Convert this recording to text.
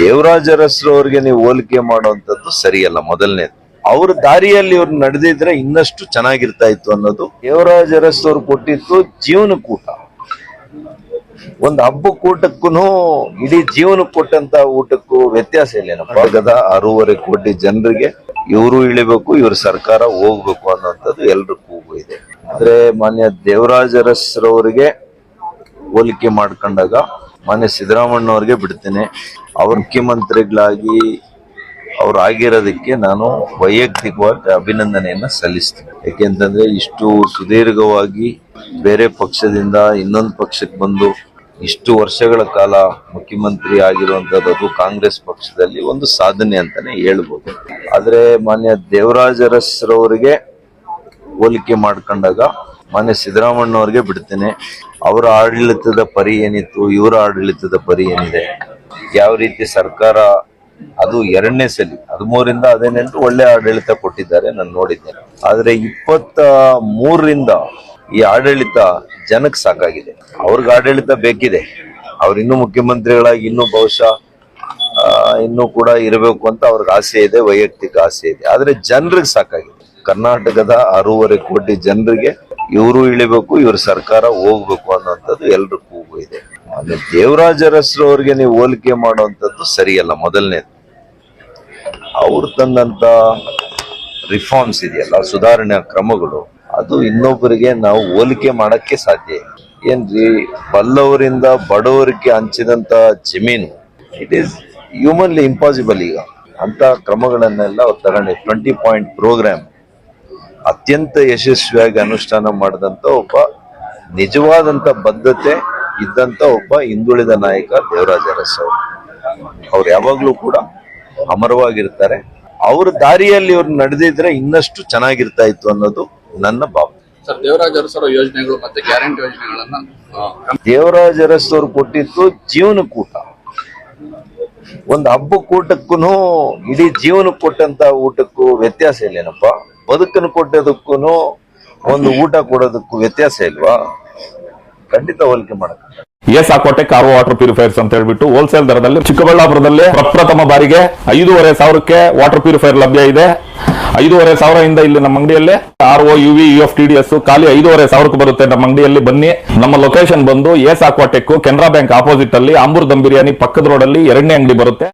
ದೇವರಾಜ ಅರಸರು ಅವ್ರಿಗೆ ನೀವು ಹೋಲಿಕೆ ಮಾಡುವಂತದ್ದು ಸರಿಯಲ್ಲ. ಮೊದಲನೇದು. ಅವ್ರ ದಾರಿಯಲ್ಲಿ ಇವ್ರು ನಡೆದಿದ್ರೆ ಇನ್ನಷ್ಟು ಚೆನ್ನಾಗಿರ್ತಾ ಇತ್ತು ಅನ್ನೋದು ದೇವರಾಜ ಅರಸ್ ಅವ್ರು ಕೊಟ್ಟಿತ್ತು ಜೀವನ ಕೂಟ. ಒಂದು ಹಬ್ಬ ಕೂಟಕ್ಕೂ ಇಡೀ ಜೀವನ ಕೊಟ್ಟಂತ ಊಟಕ್ಕೂ ವ್ಯತ್ಯಾಸ ಇಲ್ಲೇನಪ್ಪ ಭಾಗದ ಆರೂವರೆ ಕೋಟಿ ಜನರಿಗೆ ಇವರು ಇಳಿಬೇಕು, ಇವ್ರ ಸರ್ಕಾರ ಹೋಗ್ಬೇಕು ಅನ್ನೋಂಥದ್ದು ಎಲ್ರ ಕೂಗು ಇದೆ. ಆದ್ರೆ ಮಾನ್ಯ ದೇವರಾಜ ಅರಸ್ರವರಿಗೆ ಹೋಲಿಕೆ ಮಾಡ್ಕೊಂಡಾಗ ಮಾನ್ಯ ಸಿದ್ದರಾಮಣ್ಣ ಅವ್ರಿಗೆ ಬಿಡ್ತೇನೆ. ಅವ್ರ ಮುಖ್ಯಮಂತ್ರಿಗಳಾಗಿ ಅವ್ರು ಆಗಿರೋದಕ್ಕೆ ನಾನು ವೈಯಕ್ತಿಕವಾಗಿ ಅಭಿನಂದನೆಯನ್ನ ಸಲ್ಲಿಸ್ತೀನಿ. ಯಾಕೆಂತಂದ್ರೆ ಇಷ್ಟು ಸುದೀರ್ಘವಾಗಿ ಬೇರೆ ಪಕ್ಷದಿಂದ ಇನ್ನೊಂದು ಪಕ್ಷಕ್ಕೆ ಬಂದು ಇಷ್ಟು ವರ್ಷಗಳ ಕಾಲ ಮುಖ್ಯಮಂತ್ರಿ ಆಗಿರುವಂತದ್ದು ಕಾಂಗ್ರೆಸ್ ಪಕ್ಷದಲ್ಲಿ ಒಂದು ಸಾಧನೆ ಅಂತಾನೆ ಹೇಳ್ಬೋದು. ಆದ್ರೆ ಮಾನ್ಯ ದೇವರಾಜ ಅರಸ್ರವರಿಗೆ ಹೋಲಿಕೆ ಮಾಡ್ಕೊಂಡಾಗ ಮಾನ್ಯ ಸಿದ್ದರಾಮಣ್ಣ ಅವ್ರಿಗೆ ಬಿಡ್ತೇನೆ. ಅವರ ಆಡಳಿತದ ಪರಿ ಏನಿತ್ತು, ಇವರ ಆಡಳಿತದ ಪರಿ ಏನಿದೆ, ಯಾವ ರೀತಿ ಸರ್ಕಾರ, ಅದು ಎರಡನೇ ಸಲಿ, ಹದಿಮೂರಿಂದ ಹದಿನೆಂಟು ಒಳ್ಳೆ ಆಡಳಿತ ಕೊಟ್ಟಿದ್ದಾರೆ ನಾನು ನೋಡಿದ್ದೇನೆ. ಆದರೆ ಇಪ್ಪತ್ತ ಮೂರರಿಂದ ಈ ಆಡಳಿತ ಜನಕ್ಕೆ ಸಾಕಾಗಿದೆ. ಅವ್ರಿಗೆ ಆಡಳಿತ ಬೇಕಿದೆ. ಅವ್ರು ಇನ್ನೂ ಮುಖ್ಯಮಂತ್ರಿಗಳಾಗಿ ಇನ್ನೂ ಬಹುಶಃ ಇನ್ನೂ ಕೂಡ ಇರಬೇಕು ಅಂತ ಅವ್ರಿಗೆ ಆಸೆ ಇದೆ, ವೈಯಕ್ತಿಕ ಆಸೆ ಇದೆ. ಆದರೆ ಜನರಿಗೆ ಸಾಕಾಗಿದೆ. ಕರ್ನಾಟಕದ ಆರೂವರೆ ಕೋಟಿ ಜನರಿಗೆ ಇವರು ಇಳಿಬೇಕು, ಇವ್ರ ಸರ್ಕಾರ ಹೋಗ್ಬೇಕು ಅನ್ನೋಂಥದ್ದು ಎಲ್ರ ಕೂಗು ಇದೆ. ದೇವರಾಜ ಅರಸರು ಅವ್ರಿಗೆ ನೀವು ಹೋಲಿಕೆ ಮಾಡುವಂಥದ್ದು ಸರಿಯಲ್ಲ, ಮೊದಲನೇದು. ಅವ್ರು ತಂದಂತ ರಿಫಾರ್ಮ್ಸ್ ಇದೆಯಲ್ಲ, ಸುಧಾರಣೆ ಕ್ರಮಗಳು, ಅದು ಇನ್ನೊಬ್ಬರಿಗೆ ನಾವು ಹೋಲಿಕೆ ಮಾಡಕ್ಕೆ ಸಾಧ್ಯ ಇಲ್ಲ. ಏನ್ರಿ, ಬಲ್ಲವರಿಂದ ಬಡವರಿಗೆ ಹಂಚಿದಂತ ಜಮೀನು ಇಟ್ ಈಸ್ ಹ್ಯೂಮನ್ಲಿ ಇಂಪಾಸಿಬಲ್ ಈಗ. ಅಂತ ಕ್ರಮಗಳನ್ನೆಲ್ಲ ಅವ್ರು ತಗೊಂಡು ಟ್ವೆಂಟಿ ಪಾಯಿಂಟ್ ಪ್ರೋಗ್ರಾಮ್ ಅತ್ಯಂತ ಯಶಸ್ವಿಯಾಗಿ ಅನುಷ್ಠಾನ ಮಾಡಿದಂತ ಒಬ್ಬ ನಿಜವಾದಂತ ಬದ್ಧತೆ ಇದ್ದಂತ ಒಬ್ಬ ಹಿಂದುಳಿದ ನಾಯಕ ದೇವರಾಜ ಅರಸ್ ಅವರು. ಅವ್ರು ಯಾವಾಗ್ಲೂ ಕೂಡ ಅಮರವಾಗಿರ್ತಾರೆ. ಅವ್ರ ದಾರಿಯಲ್ಲಿ ಇವ್ರು ನಡೆದಿದ್ರೆ ಇನ್ನಷ್ಟು ಚೆನ್ನಾಗಿರ್ತಾ ಇತ್ತು ಅನ್ನೋದು ನನ್ನ ಭಾವ ಸರ್ ದೇವರಾಜ ಅರಸರ ಯೋಜನೆಗಳು ಮತ್ತೆ ಗ್ಯಾರಂಟಿ ಯೋಜನೆಗಳನ್ನ ಆ, ದೇವರಾಜ ಅರಸ್ ಅವ್ರು ಕೊಟ್ಟಿತ್ತು ಜೀವನ ಕೂಟ ಒಂದು ಹಬ್ಬ ಕೂಟಕ್ಕೂ ಇಡೀ ಜೀವನ ಕೊಟ್ಟಂತ ಊಟಕ್ಕೂ ವ್ಯತ್ಯಾಸ ಇಲ್ಲೇನಪ್ಪ? ಬದುಕನ್ನು ಕೊಟ್ಟದಕ್ಕೂ ಒಂದು ಊಟ ಕೊಡೋದಕ್ಕೂ ವ್ಯತ್ಯಾಸ ಇಲ್ವಾ? ಖಂಡಿತ ಹೋಲಿಕೆ ಮಾಡಕ್ ಎಸ್ ಆಕೋಟೆ ಕಾರ್, ವಾಟರ್ ಪ್ಯೂರಿಫೈರ್ಸ್ ಅಂತ ಹೇಳ್ಬಿಟ್ಟು ಹೋಲ್ಸೇಲ್ ದರದಲ್ಲಿ ಚಿಕ್ಕಬಳ್ಳಾಪುರದಲ್ಲಿ ಪ್ರಪ್ರಥಮ ಬಾರಿಗೆ ಐದೂವರೆ ಸಾವಿರಕ್ಕೆ ವಾಟರ್ ಪ್ಯೂರಿಫೈರ್ ಲಭ್ಯ ಇದೆ. ಐದೂವರೆ ಸಾವಿರದಿಂದ ಇಲ್ಲಿ ನಮ್ಮ ಅಂಗಡಿಯಲ್ಲಿ R O U V F T D S ಖಾಲಿ ಐದೂವರೆ ಸಾವಿರಕ್ಕೆ ಬರುತ್ತೆ ನಮ್ಮ ಅಂಗಡಿಯಲ್ಲಿ. ಬನ್ನಿ, ನಮ್ಮ ಲೊಕೇಶನ್ ಬಂದು S Aquatech Canara bank opposite ಅಲ್ಲಿ ಅಂಬೂರ್ ದಮ್ ಬಿರಿಯಾನಿ ಪಕ್ಕದ ರೋಡ್ ಅಲ್ಲಿ ಎರಡನೇ ಅಂಗಡಿ ಬರುತ್ತೆ.